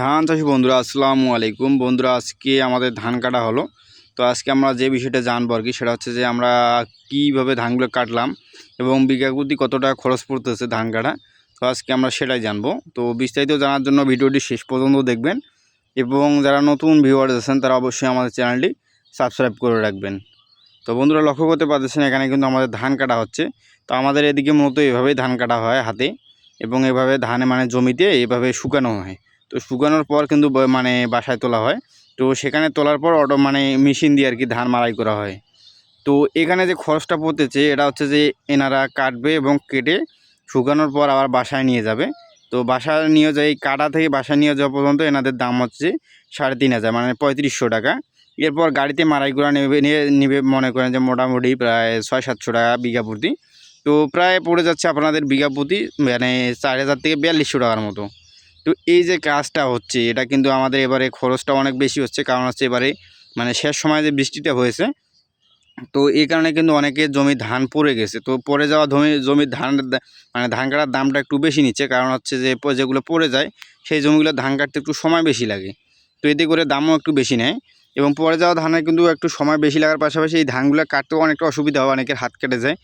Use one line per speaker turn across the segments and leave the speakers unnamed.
ধান চাষি বন্ধুরা, আসসালামু আলাইকুম। বন্ধুরা, আজকে আমাদের ধান কাটা হলো। তো আজকে আমরা যে বিষয়টা জানব আর কি, সেটা হচ্ছে যে আমরা কীভাবে ধানগুলো কাটলাম এবং বিঘা প্রতি কত টাকা খরচ পড়তেছে ধান কাটা। তো আজকে আমরা সেটাই জানব। তো বিস্তারিত জানার জন্য ভিডিওটি শেষ পর্যন্ত দেখবেন এবং যারা নতুন ভিউয়ার্স আছেন, তারা অবশ্যই আমাদের চ্যানেলটি সাবস্ক্রাইব করে রাখবেন। তো বন্ধুরা, লক্ষ্য করতে পারতেছেন, এখানে কিন্তু আমাদের ধান কাটা হচ্ছে। তো আমাদের এদিকে মূলত এভাবেই ধান কাটা হয় হাতে এবং এভাবে ধানে মানে জমিতে এভাবে শুকানো হয়। তো শুকানোর পর কিন্তু মানে বাসায় তোলা হয়। তো সেখানে তোলার পর অটো মানে মেশিন দিয়ে আর কি ধান মাড়াই করা হয়। তো এখানে যে খরচটা পড়তেছে, এটা হচ্ছে যে এনারা কাটবে এবং কেটে শুকানোর পর আবার বাসায় নিয়ে যাবে। তো বাসায় নিয়ে যায় কাটা থেকে বাসায় নিয়ে যাওয়া পর্যন্ত এনাদের দাম হচ্ছে সাড়ে তিন হাজার মানে পঁয়ত্রিশশো টাকা। এরপর গাড়িতে মাড়াই করা নেবে, নিয়ে, নিবে, মনে করেন যে মোটামুটি প্রায় ছয় সাতশো টাকা বিঘা প্রতি। তো প্রায় পড়ে যাচ্ছে আপনাদের বিঘা প্রতি মানে চার হাজার থেকে বিয়াল্লিশশো টাকার মতো। তো এই যে কাজটা হচ্ছে, এটা কিন্তু আমাদের এবারে খরচটা অনেক বেশি হচ্ছে। কারণ হচ্ছে এবারে মানে শেষ সময় যে বৃষ্টিটা হয়েছে, তো এই কারণে কিন্তু অনেকের জমি ধান পড়ে গেছে। তো পড়ে যাওয়া জমি জমির ধান মানে ধান কাটার দামটা একটু বেশি নিচ্ছে। কারণ হচ্ছে যে যেগুলো পড়ে যায়, সেই জমিগুলো ধান কাটতে একটু সময় বেশি লাগে। তো এতে করে দামও একটু বেশি নেয় এবং পরে যাওয়া ধানের কিন্তু একটু সময় বেশি লাগার পাশাপাশি এই ধানগুলো কাটতেও অনেকটা অসুবিধা হয়, অনেকের হাত কেটে যায়।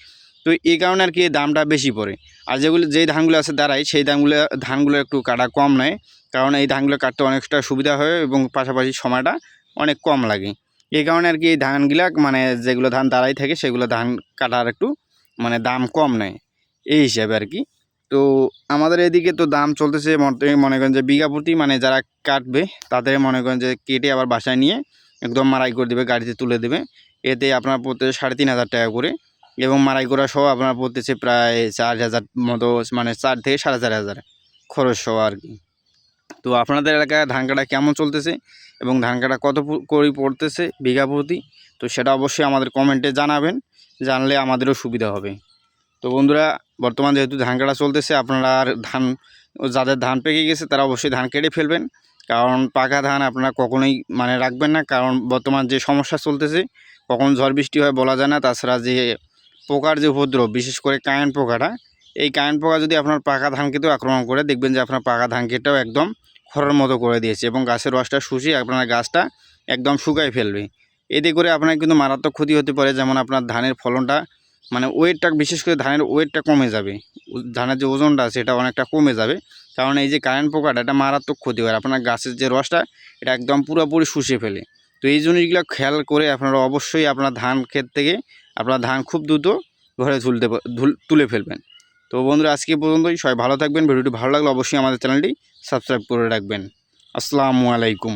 তো এই কারণে আর কি দামটা বেশি পড়ে। আর যেগুলো যেই ধানগুলো আছে দাঁড়ায়, সেই ধানগুলো ধানগুলো একটু কাটা কম নেয়। কারণ এই ধানগুলো কাটতে অনেকটা সুবিধা হয় এবং পাশাপাশি সময়টা অনেক কম লাগে। এই কারণে আর কি এই ধানগুলা মানে যেগুলো ধান দাঁড়াই থাকে, সেগুলো ধান কাটার একটু মানে দাম কম নেয়। এই হিসাবে আর কি। তো আমাদের এদিকে তো দাম চলতেছে মনে- করেন যে বিঘা প্রতি মানে যারা কাটবে, তাদের মনে করেন যে কেটে আবার বাসায় নিয়ে একদম মারাই করে দেবে, গাড়িতে তুলে দেবে। এতে আপনার পড়তে সাড়ে তিন হাজার টাকা করে। এবং মারাই করা সহ আপনার পড়তেছে প্রায় চার হাজার মতো মানে চার থেকে সাড়ে চার হাজার খরচ সহ আর কি। তো আপনাদের এলাকায় ধান কাটা কেমন চলতেছে এবং ধান কাটা কত করে পড়তেছে বিঘা প্রতি? তো সেটা অবশ্যই আমাদের কমেন্টে জানাবেন, জানলে আমাদেরও সুবিধা হবে। তো বন্ধুরা, বর্তমান যেহেতু ধান কাটা চলতেছে, আপনারা আর ধান, যাদের ধান পেকে গেছে তারা অবশ্যই ধান কেটে ফেলবেন। কারণ পাকা ধান আপনারা কখনোই মানে রাখবেন না, কারণ বর্তমান যে সমস্যা চলতেছে, কখন ঝড় বৃষ্টি হয় বলা যায় না, তাছাড়া যে পোকার যে উপদ্রব, বিশেষ করে কায়েন পোকাটা, এই কায়ন পোকা যদি আপনার পাকা ধান খেতেও আক্রমণ করে, দেখবেন যে আপনার পাকা ধান খেতেও একদম খড়ের মতো করে দিয়েছে এবং গাছের রসটা শুষিয়ে আপনার গাছটা একদম শুকায় ফেলবে। এতে করে আপনার কিন্তু মারাত্মক ক্ষতি হতে পারে, যেমন আপনার ধানের ফলনটা মানে ওয়েটটা, বিশেষ করে ধানের ওয়েটটা কমে যাবে। ধানের যে ওজনটা এটা অনেকটা কমে যাবে। কারণ এই যে কারেন্ট পোকাটা, এটা মারাত্মক ক্ষতি হয়। আপনার গাছের যে রসটা, এটা একদম পুরোপুরি শুষে ফেলে। তো এই জিনিসগুলো খেয়াল করে আপনারা অবশ্যই আপনার ধান ক্ষেত থেকে আপনার ধান খুব দ্রুত ঘরে তুলতে তুলে ফেলবেন। তো বন্ধুরা, আজকে পর্যন্তই। সবাই ভালো থাকবেন। ভিডিওটি ভালো লাগলে অবশ্যই আমাদের চ্যানেলটি সাবস্ক্রাইব করে রাখবেন। আসসালামু আলাইকুম।